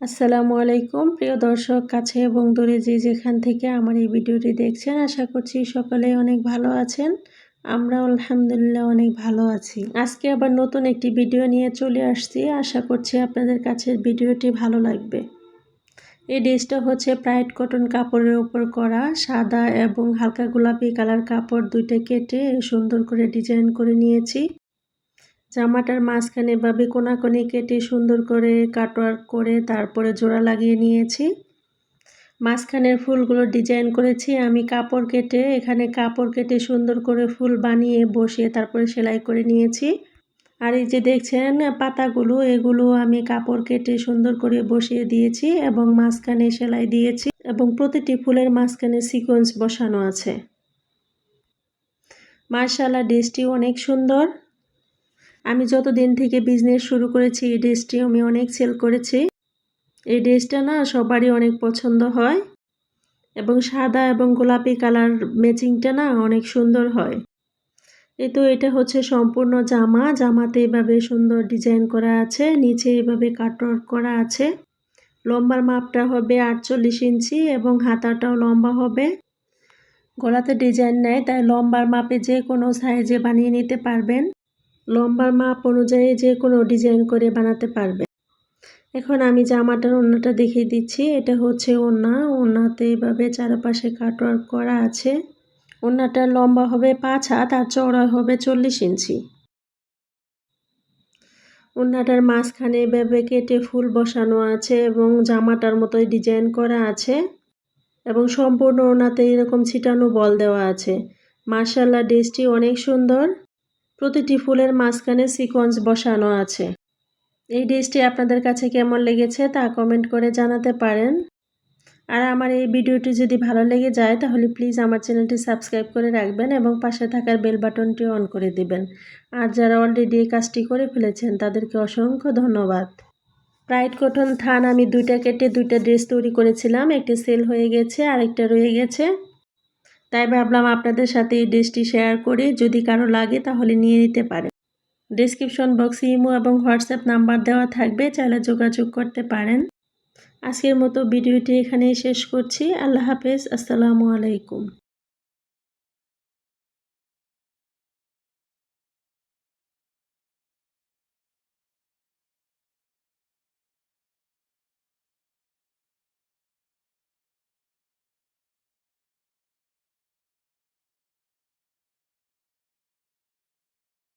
আসসালামু আলাইকুম, প্রিয় দর্শক, কাছে এবং দূরে যে যেখান থেকে আমার এই ভিডিওটি দেখছেন, আশা করছি সকলে অনেক ভালো আছেন। আমরা আলহামদুলিল্লাহ অনেক ভালো আছি। আজকে আবার নতুন একটি ভিডিও নিয়ে চলে আসছি। আশা করছি আপনাদের কাছে ভিডিওটি ভালো লাগবে। এই ড্রেসটা হচ্ছে প্রাইড কটন কাপড়ের উপর করা, সাদা এবং হালকা গোলাপি কালার কাপড় দুইটা কেটে সুন্দর করে ডিজাইন করে নিয়েছি। জামাটার মাঝখানে ভাবে কোনাকোনি কেটে সুন্দর করে কাটওয়ার্ক করে তারপরে জোড়া লাগিয়ে নিয়েছি। মাঝখানের ফুলগুলো ডিজাইন করেছি, আমি কাপড় কেটে এখানে কাপড় কেটে সুন্দর করে ফুল বানিয়ে বসিয়ে তারপরে সেলাই করে নিয়েছি। আর এই যে দেখছেন পাতাগুলো, এগুলো আমি কাপড় কেটে সুন্দর করে বসিয়ে দিয়েছি এবং মাঝখানে সেলাই দিয়েছি এবং প্রতিটি ফুলের মাঝখানে সিকোয়েন্স বসানো আছে। মার্শাল্লাহ ড্রেসটি অনেক সুন্দর। আমি যত দিন থেকে বিজনেস শুরু করেছি, এই ড্রেসটি আমি অনেক সেল করেছি। এই ড্রেসটা না সবারই অনেক পছন্দ হয় এবং সাদা এবং গোলাপি কালার ম্যাচিংটা না অনেক সুন্দর হয়। এই তো এটা হচ্ছে সম্পূর্ণ জামা। জামাতে এভাবে সুন্দর ডিজাইন করা আছে, নিচে এভাবে কাটওয়ার্ক করা আছে। লম্বার মাপটা হবে আটচল্লিশ ইঞ্চি এবং হাতাটাও লম্বা হবে। গলাতে ডিজাইন নেয়, তাই লম্বার মাপে যে কোনো সাইজে বানিয়ে নিতে পারবেন। লম্বার মাপ অনুযায়ী যে কোনো ডিজাইন করে বানাতে পারবে। এখন আমি জামাটার ওড়নাটা দেখিয়ে দিচ্ছি, এটা হচ্ছে ওড়না ওড়নাতে এভাবে চারপাশে কাটওয়ার্ক করা আছে। ওড়নাটা লম্বা হবে পাঁচ হাত আর চওড়া হবে চল্লিশ ইঞ্চি। ওড়নাটার মাঝখানে এভাবে কেটে ফুল বসানো আছে এবং জামাটার মতোই ডিজাইন করা আছে এবং সম্পূর্ণ ওনাতে এরকম ছিটানো বল দেওয়া আছে। মার্শাল্লাহ ড্রেসটি অনেক সুন্দর। প্রতিটি ফুলের মাঝখানে সিকোয়েন্স বসানো আছে। এই ড্রেসটি আপনাদের কাছে কেমন লেগেছে তা কমেন্ট করে জানাতে পারেন। আর আমার এই ভিডিওটি যদি ভালো লেগে যায়, তাহলে প্লিজ আমার চ্যানেলটি সাবস্ক্রাইব করে রাখবেন এবং পাশে থাকার বেল বাটনটি অন করে দিবেন। আর যারা অলরেডি এই কাজটি করে ফেলেছেন, তাদেরকে অসংখ্য ধন্যবাদ। প্রাইড কটন থান আমি দুইটা কেটে দুইটা ড্রেস তৈরি করেছিলাম। একটি সেল হয়ে গেছে, আরেকটা রয়ে গেছে। তাই ভাবলাম আপনাদের সাথে এই ড্রেসটি শেয়ার করে যদি কারও লাগে তাহলে নিয়ে নিতে পারে ডিসক্রিপশন বক্সে ইমো এবং হোয়াটসঅ্যাপ নাম্বার দেওয়া থাকবে, চাইলে যোগাযোগ করতে পারেন। আজকের মতো ভিডিওটি এখানেই শেষ করছি। আল্লাহ হাফেজ। আসসালামু আলাইকুম।